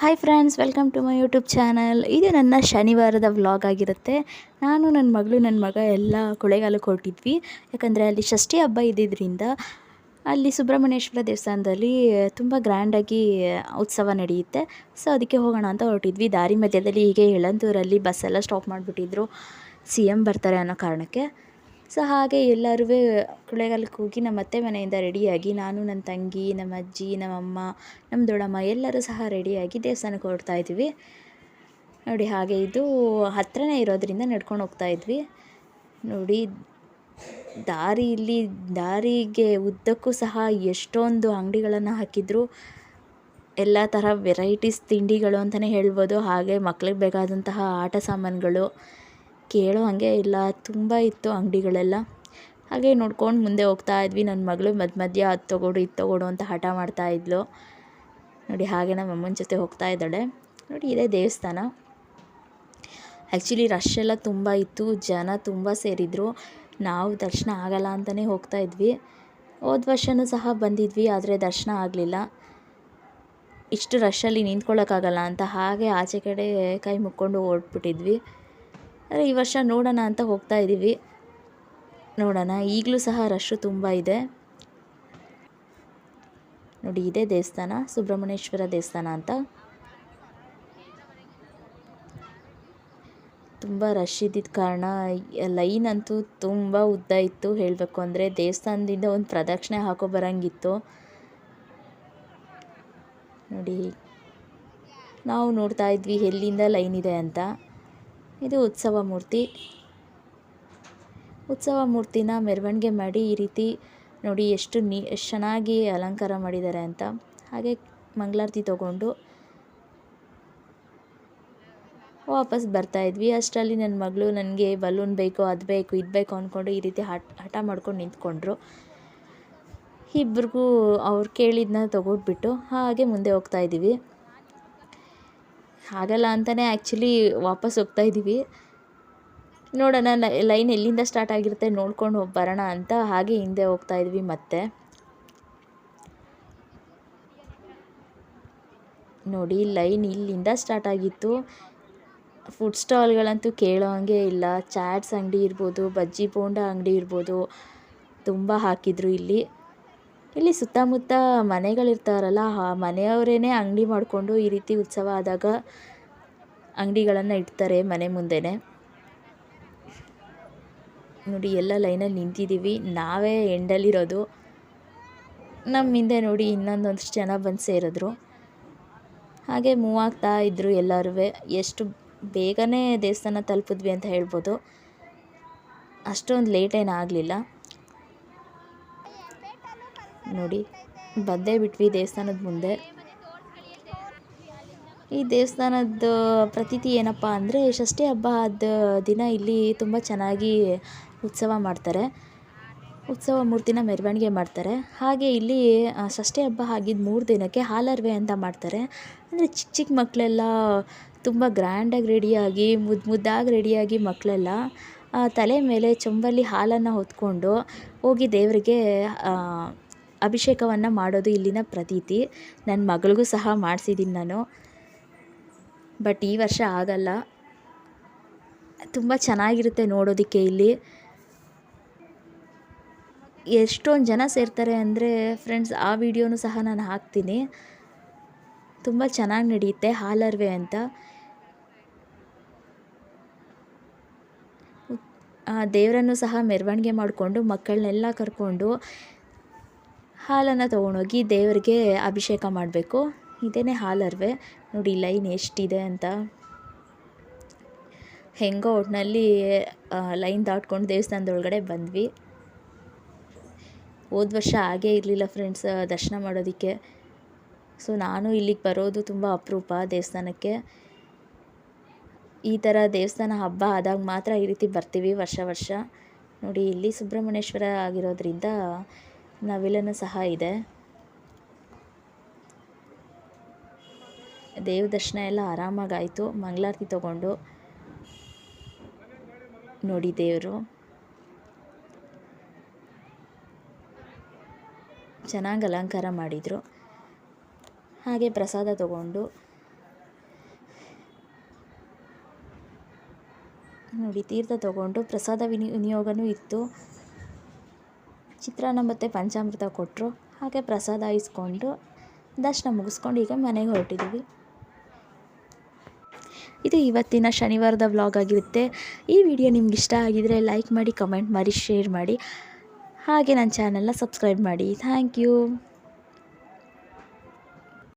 Hi friends welcome to my YouTube channel ಇದು ನನ್ನ ಶನಿವಾರದ vlog ಆಗಿರುತ್ತೆ. ನಾನು ನನ್ನ ಮಗಳು ನನ್ನ ಮಗ ಎಲ್ಲ ಕೊಳೆಗಾಲಕ್ಕೆ ಹೊರಟಿದ್ವಿ. ಯಾಕಂದರೆ ಅಲ್ಲಿ ಷಷ್ಠಿ ಹಬ್ಬ ಇದ್ದಿದ್ದರಿಂದ ಅಲ್ಲಿ ಸುಬ್ರಹ್ಮಣ್ಯೇಶ್ವರ ದೇವಸ್ಥಾನದಲ್ಲಿ ತುಂಬ ಗ್ರ್ಯಾಂಡಾಗಿ ಉತ್ಸವ ನಡೆಯುತ್ತೆ. ಸೊ ಅದಕ್ಕೆ ಹೋಗೋಣ ಅಂತ ಹೊರಟಿದ್ವಿ. ದಾರಿ ಮಧ್ಯದಲ್ಲಿ ಹೀಗೆ ಎಳಂದೂರಲ್ಲಿ ಬಸ್ಸೆಲ್ಲ ಸ್ಟಾಪ್ ಮಾಡಿಬಿಟ್ಟಿದ್ರು. ಸಿ ಎಂ ಬರ್ತಾರೆ ಅನ್ನೋ ಕಾರಣಕ್ಕೆ. ಸೊ ಹಾಗೆ ಎಲ್ಲರೂ ಕೊಳ್ಳೇಗಾಲಕ್ಕೆ ಹೋಗಿ ನಮ್ಮ ಅತ್ತೆ ಮನೆಯಿಂದ ರೆಡಿಯಾಗಿ ನಾನು, ನನ್ನ ತಂಗಿ, ನಮ್ಮ ಅಜ್ಜಿ ನಮ್ಮಮ್ಮ ನಮ್ಮ ದೊಡ್ಡಮ್ಮ ಎಲ್ಲರೂ ಸಹ ರೆಡಿಯಾಗಿ ದೇವಸ್ಥಾನಕ್ಕೆ ಹೊರಡ್ತಾ ಇದ್ವಿ. ನೋಡಿ, ಹಾಗೆ ಇದು ಹತ್ತಿರನೇ ಇರೋದ್ರಿಂದ ನಡ್ಕೊಂಡು ಹೋಗ್ತಾ ಇದ್ವಿ. ನೋಡಿ ದಾರಿಯಲ್ಲಿ ದಾರಿಗೆ ಉದ್ದಕ್ಕೂ ಸಹ ಎಷ್ಟೊಂದು ಅಂಗಡಿಗಳನ್ನು ಹಾಕಿದ್ರು. ಎಲ್ಲ ಥರ ವೆರೈಟೀಸ್ ತಿಂಡಿಗಳು ಅಂತಲೇ ಹೇಳ್ಬೋದು. ಹಾಗೆ ಮಕ್ಳಿಗೆ ಬೇಕಾದಂತಹ ಆಟ ಸಾಮಾನುಗಳು. ಕೇಳೋ ಹಾಗೆ ಇಲ್ಲ. ತುಂಬ ಇತ್ತು ಅಂಗಡಿಗಳೆಲ್ಲ. ಹಾಗೆ ನೋಡ್ಕೊಂಡು ಮುಂದೆ ಹೋಗ್ತಾ ಇದ್ವಿ. ನನ್ನ ಮಗಳು ಮಧ್ಯ ಮಧ್ಯ ಅದು ತೊಗೊಡು, ಇದು ತೊಗೊಡು ಅಂತ ಹಠ ಮಾಡ್ತಾ ಇದ್ಲು. ನೋಡಿ ಹಾಗೆ ನಮ್ಮ ಅಮ್ಮನ ಜೊತೆ ಹೋಗ್ತಾ ಇದ್ದಾಳೆ. ನೋಡಿ ಇದೇ ದೇವಸ್ಥಾನ. ಆ್ಯಕ್ಚುಲಿ ರಶ್ ಎಲ್ಲ ತುಂಬ ಇತ್ತು. ಜನ ತುಂಬ ಸೇರಿದ್ರು. ನಾವು ದರ್ಶನ ಆಗಲ್ಲ ಅಂತಲೇ ಹೋಗ್ತಾ ಇದ್ವಿ. ಹೋದ ವರ್ಷವೂ ಸಹ ಬಂದಿದ್ವಿ, ಆದರೆ ದರ್ಶನ ಆಗಲಿಲ್ಲ. ಇಷ್ಟು ರಶ್ಶಲ್ಲಿ ನಿಂತ್ಕೊಳ್ಳೋಕ್ಕಾಗಲ್ಲ ಅಂತ ಹಾಗೆ ಆಚೆ ಕಡೆ ಕೈ ಮುಕ್ಕೊಂಡು ಓಡ್ಬಿಟ್ಟಿದ್ವಿ. ಆದರೆ ಈ ವರ್ಷ ನೋಡೋಣ ಅಂತ ಹೋಗ್ತಾ ಇದ್ದೀವಿ ನೋಡೋಣ, ಈಗಲೂ ಸಹ ರಶ್ಶು ತುಂಬ ಇದೆ. ನೋಡಿ, ಇದೇ ದೇವಸ್ಥಾನ, ಸುಬ್ರಹ್ಮಣ್ಯೇಶ್ವರ ದೇವಸ್ಥಾನ ಅಂತ. ತುಂಬ ರಶ್ ಇದ್ದಿದ್ದ ಕಾರಣ ಲೈನ್ ಅಂತೂ ತುಂಬ ಉದ್ದ ಇತ್ತು ಹೇಳಬೇಕು ಅಂದರೆ. ದೇವಸ್ಥಾನದಿಂದ ಒಂದು ಪ್ರದಕ್ಷಿಣೆ ಹಾಕೋ ಬರಂಗಿತ್ತು. ನೋಡಿ, ನಾವು ನೋಡ್ತಾ ಇದ್ವಿ ಎಲ್ಲಿಂದ ಲೈನ್ ಇದೆ ಅಂತ. ಇದು ಉತ್ಸವ ಮೂರ್ತಿ. ಉತ್ಸವ ಮೂರ್ತಿನ ಮೆರವಣಿಗೆ ಮಾಡಿ ಈ ರೀತಿ ನೋಡಿ ಎಷ್ಟು ನೀ, ಎಷ್ಟು ಚೆನ್ನಾಗಿ ಅಲಂಕಾರ ಮಾಡಿದ್ದಾರೆ ಅಂತ. ಹಾಗೆ ಮಂಗಳಾರತಿ ತಗೊಂಡು ವಾಪಸ್ ಬರ್ತಾ ಇದ್ವಿ. ಅಷ್ಟರಲ್ಲಿ ನನ್ನ ಮಗಳು ನನಗೆ ಬಲೂನ್ ಬೇಕು, ಅದು ಬೇಕು, ಇದು ಬೇಕು ಅಂದ್ಕೊಂಡು ಈ ರೀತಿ ಹಠ ಹಠ ಮಾಡ್ಕೊಂಡು ನಿಂತ್ಕೊಂಡ್ರು. ಇಬ್ರಿಗೂ ಅವ್ರು ಕೇಳಿದ್ದನ್ನ ತೊಗೊಟ್ಬಿಟ್ಟು ಹಾಗೆ ಮುಂದೆ ಹೋಗ್ತಾ ಇದ್ದೀವಿ. ಆಗಲ್ಲ ಅಂತಲೇ ಆ್ಯಕ್ಚುಲಿ ವಾಪಸ್ ಹೋಗ್ತಾ ಇದ್ದೀವಿ ನೋಡೋಣ ಲೈನ್ ಎಲ್ಲಿಂದ ಸ್ಟಾರ್ಟ್ ಆಗಿರುತ್ತೆ ನೋಡ್ಕೊಂಡು ಹೋಗಿ ಬರೋಣ ಅಂತ ಹಾಗೆ ಹಿಂದೆ ಹೋಗ್ತಾ ಇದ್ವಿ ಮತ್ತೆ. ನೋಡಿ ಲೈನ್ ಇಲ್ಲಿಂದ ಸ್ಟಾರ್ಟ್ ಆಗಿತ್ತು. ಫುಡ್ ಸ್ಟಾಲ್ಗಳಂತೂ ಕೇಳೋ ಹಾಗೆ ಇಲ್ಲ. ಚಾಟ್ಸ್ ಅಂಗಡಿ ಇರ್ಬೋದು, ಬಜ್ಜಿ ಬೋಂಡ ಅಂಗಡಿ ಇರ್ಬೋದು. ತುಂಬ ಹಾಕಿದ್ರು ಇಲ್ಲಿ. ಇಲ್ಲಿ ಸುತ್ತಮುತ್ತ ಮನೆಗಳಿರ್ತಾರಲ್ಲ, ಆ ಮನೆಯವರೇ ಅಂಗಡಿ ಮಾಡಿಕೊಂಡು ಈ ರೀತಿ ಉತ್ಸವ ಆದಾಗ ಅಂಗಡಿಗಳನ್ನು ಇಡ್ತಾರೆ ಮನೆ ಮುಂದೆನೇ. ನೋಡಿ, ಎಲ್ಲ ಲೈನಲ್ಲಿ ನಿಂತಿದ್ದೀವಿ. ನಾವೇ ಎಂಡಲ್ಲಿರೋದು. ನಮ್ಮ ಹಿಂದೆ ನೋಡಿ ಇನ್ನೊಂದೊಂದಷ್ಟು ಜನ ಬಂದು ಸೇರಿದ್ರು. ಹಾಗೆ ಮೂವ್ ಆಗ್ತಾ ಇದ್ದರು ಎಲ್ಲರೂ ಎಷ್ಟು ಬೇಗನೆ ದೇವಸ್ಥಾನ ತಲುಪಿದ್ವಿ ಅಂತ ಹೇಳ್ಬೋದು. ಅಷ್ಟೊಂದು ಲೇಟ್ ಆಗಲಿಲ್ಲ. ನೋಡಿ ಬಂದೇ ಬಿಟ್ವಿ ದೇವಸ್ಥಾನದ ಮುಂದೆ. ಈ ದೇವಸ್ಥಾನದ ಪ್ರತೀತಿ ಏನಪ್ಪ ಅಂದರೆ, ಷಷ್ಠಿ ಹಬ್ಬದ ದಿನ ಇಲ್ಲಿ ತುಂಬ ಚೆನ್ನಾಗಿ ಉತ್ಸವ ಮಾಡ್ತಾರೆ. ಉತ್ಸವ ಮೂರ್ತಿನ ಮೆರವಣಿಗೆ ಮಾಡ್ತಾರೆ. ಹಾಗೆ ಇಲ್ಲಿ ಷಷ್ಠಿ ಹಬ್ಬ ಆಗಿದ್ದ ಮೂರು ದಿನಕ್ಕೆ ಹಾಲರ್ವೆ ಅಂತ ಮಾಡ್ತಾರೆ. ಅಂದರೆ ಚಿಕ್ಕ ಚಿಕ್ಕ ಮಕ್ಕಳೆಲ್ಲ ತುಂಬ ಗ್ರ್ಯಾಂಡಾಗಿ ರೆಡಿಯಾಗಿ ಮುದ್ದು ಮುದ್ದಾಗಿ ರೆಡಿಯಾಗಿ ಮಕ್ಕಳೆಲ್ಲ ತಲೆ ಮೇಲೆ ಚೊಂಬಲ್ಲಿ ಹಾಲನ್ನು ಹೊತ್ಕೊಂಡು ಹೋಗಿ ದೇವರಿಗೆ ಅಭಿಷೇಕವನ್ನು ಮಾಡೋದು ಇಲ್ಲಿನ ಪ್ರತೀತಿ. ನನ್ನ ಮಗಳಿಗೂ ಸಹ ಮಾಡಿಸಿದ್ದೀನಿ ನಾನು. ಬಟ್ ಈ ವರ್ಷ ಆಗಲ್ಲ. ತುಂಬ ಚೆನ್ನಾಗಿರುತ್ತೆ ನೋಡೋದಕ್ಕೆ ಇಲ್ಲಿ. ಎಷ್ಟೊಂದು ಜನ ಸೇರ್ತಾರೆ ಅಂದರೆ ಫ್ರೆಂಡ್ಸ್ ಆ ವಿಡಿಯೋನು ಸಹ ನಾನು ಹಾಕ್ತೀನಿ. ತುಂಬ ಚೆನ್ನಾಗಿ ನಡೆಯುತ್ತೆ ಹಾಲರ್ವೆ ಅಂತ. ದೇವರನ್ನು ಸಹ ಮೆರವಣಿಗೆ ಮಾಡಿಕೊಂಡು ಮಕ್ಕಳನ್ನೆಲ್ಲ ಕರ್ಕೊಂಡು ಹಾಲನ್ನು ತೊಗೊಂಡೋಗಿ ದೇವರಿಗೆ ಅಭಿಷೇಕ ಮಾಡಬೇಕು. ಇದೇ ಹಾಲರ್ವೆ. ನೋಡಿ, ಲೈನ್ ಎಷ್ಟಿದೆ ಅಂತ. ಹೆಂಗೋ ಒಟ್ಟಿನಲ್ಲಿ ಲೈನ್ ದಾಟ್ಕೊಂಡು ದೇವಸ್ಥಾನದೊಳಗಡೆ ಬಂದ್ವಿ. ಹೋದ ವರ್ಷ ಹಾಗೇ ಇರಲಿಲ್ಲ ಫ್ರೆಂಡ್ಸ್, ದರ್ಶನ ಮಾಡೋದಕ್ಕೆ. ಸೊ, ನಾನು ಇಲ್ಲಿಗೆ ಬರೋದು ತುಂಬ ಅಪರೂಪ ದೇವಸ್ಥಾನಕ್ಕೆ. ಈ ಥರ ದೇವಸ್ಥಾನ ಹಬ್ಬ ಆದಾಗ ಮಾತ್ರ ಈ ರೀತಿ ಬರ್ತೀವಿ ವರ್ಷ ವರ್ಷ. ನೋಡಿ, ಇಲ್ಲಿ ಸುಬ್ರಹ್ಮಣ್ಯೇಶ್ವರ ಆಗಿರೋದ್ರಿಂದ ನವಿಲನ ಸಹ ಇದೆ. ದೇವ ದರ್ಶನ ಎಲ್ಲ ಆರಾಮಾಗಾಯಿತು. ಮಂಗಳಾರತಿ ತಗೊಂಡು ನೋಡಿ ದೇವರು. ಚೆನ್ನಾಗಿ ಅಲಂಕಾರ ಮಾಡಿದರು. ಹಾಗೆ ಪ್ರಸಾದ ತಗೊಂಡು ನೋಡಿ ತೀರ್ಥ ತಗೊಂಡು ಪ್ರಸಾದ ವಿನಿ, ವಿನಿಯೋಗನೂ ಇತ್ತು. ಚಿತ್ರಾನ್ನ ಮತ್ತು ಪಂಚಾಮೃತ ಕೊಟ್ಟರು ಹಾಗೆ ಪ್ರಸಾದ ಇಸ್ಕೊಂಡು ದರ್ಶನ ಮುಗಿಸ್ಕೊಂಡು ಈಗ ಮನೆಗೆ ಹೊರಟಿದ್ದೀವಿ ಇದು ಇವತ್ತಿನ ಶನಿವಾರದ ವ್ಲಾಗ್ ಆಗಿರುತ್ತೆ. ಈ ವಿಡಿಯೋ ನಿಮ್ಗೆ ಇಷ್ಟ ಆಗಿದರೆ ಲೈಕ್ ಮಾಡಿ ಕಮೆಂಟ್ ಮಾಡಿ ಶೇರ್ ಮಾಡಿ. ಹಾಗೆ ನನ್ನ ಚಾನಲ್ನ ಸಬ್ಸ್ಕ್ರೈಬ್ ಮಾಡಿ. Thank you